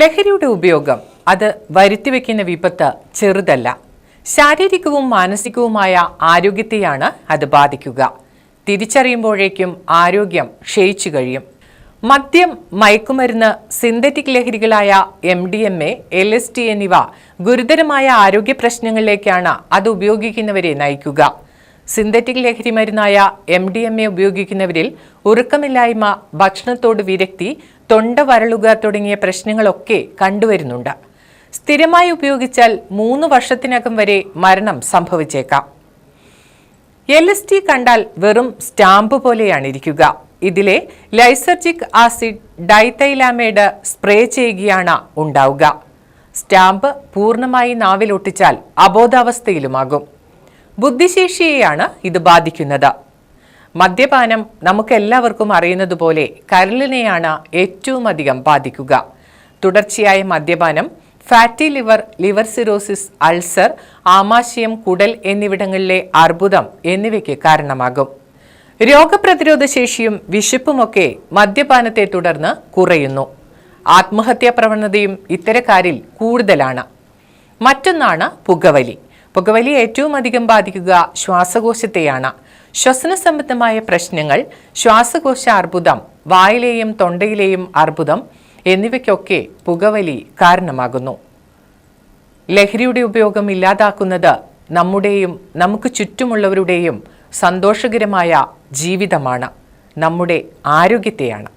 ലഹരിയുടെ ഉപയോഗം അത് വരുത്തിവെക്കുന്ന വിപത്ത് ചെറുതല്ല. ശാരീരികവും മാനസികവുമായ ആരോഗ്യത്തെയാണ് അത് ബാധിക്കുക. തിരിച്ചറിയുമ്പോഴേക്കും ആരോഗ്യം ക്ഷയിച്ചു കഴിയും. മദ്യം മയക്കുമരുന്ന് synthetic ലഹരികളായ M D M A L S T എന്നിവ ഗുരുതരമായ ആരോഗ്യ പ്രശ്നങ്ങളിലേക്കാണ് അത് ഉപയോഗിക്കുന്നവരെ നയിക്കുക. സിന്തറ്റിക് ലഹരി മരുന്നായ എം ഡി എം എ ഉപയോഗിക്കുന്നവരിൽ ഉറക്കമില്ലായ്മ ഭക്ഷണത്തോട് വിരക്തി തൊണ്ട വരളുക തുടങ്ങിയ പ്രശ്നങ്ങളൊക്കെ കണ്ടുവരുന്നുണ്ട്. സ്ഥിരമായി ഉപയോഗിച്ചാൽ മൂന്ന് വർഷത്തിനകം വരെ മരണം സംഭവിച്ചേക്കാം. എൽ എസ് ടി കണ്ടാൽ വെറും സ്റ്റാമ്പ് പോലെയാണ് ഇരിക്കുക. ഇതിലെ ലൈസർജിക് ആസിഡ് ഡൈതൈലാമേഡ് സ്പ്രേ ചെയ്യുകയാണ് ഉണ്ടാവുക. സ്റ്റാമ്പ് പൂർണമായി നാവിലൊട്ടിച്ചാൽ അബോധാവസ്ഥയിലുമാകും. ബുദ്ധിശേഷിയെയാണ് ഇത് ബാധിക്കുന്നത്. മദ്യപാനം നമുക്കെല്ലാവർക്കും അറിയുന്നതുപോലെ കരളിനെയാണ് ഏറ്റവും അധികം ബാധിക്കുക. തുടർച്ചയായ മദ്യപാനം fatty liver liver cirrhosis ulcer ആമാശയം കുടൽ എന്നിവിടങ്ങളിലെ അർബുദം എന്നിവയ്ക്ക് കാരണമാകും. രോഗപ്രതിരോധ ശേഷിയും വിശപ്പുമൊക്കെ മദ്യപാനത്തെ തുടർന്ന് കുറയുന്നു. ആത്മഹത്യാ പ്രവണതയും ഇത്തരക്കാരിൽ കൂടുതലാണ്. മറ്റൊന്നാണ് പുകവലി. പുകവലി ഏറ്റവും അധികം ബാധിക്കുക ശ്വാസകോശത്തെയാണ്. ശ്വസന സംബന്ധമായ പ്രശ്നങ്ങൾ ശ്വാസകോശ അർബുദം വായിലെയും തൊണ്ടയിലെയും അർബുദം എന്നിവയ്ക്കൊക്കെ പുകവലി കാരണമാകുന്നു. ലഹരിയുടെ ഉപയോഗം ഇല്ലാതാക്കുന്നത് നമ്മുടെയും നമുക്ക് ചുറ്റുമുള്ളവരുടെയും സന്തോഷകരമായ ജീവിതമാണ് നമ്മുടെ ആരോഗ്യത്തെയാണ്.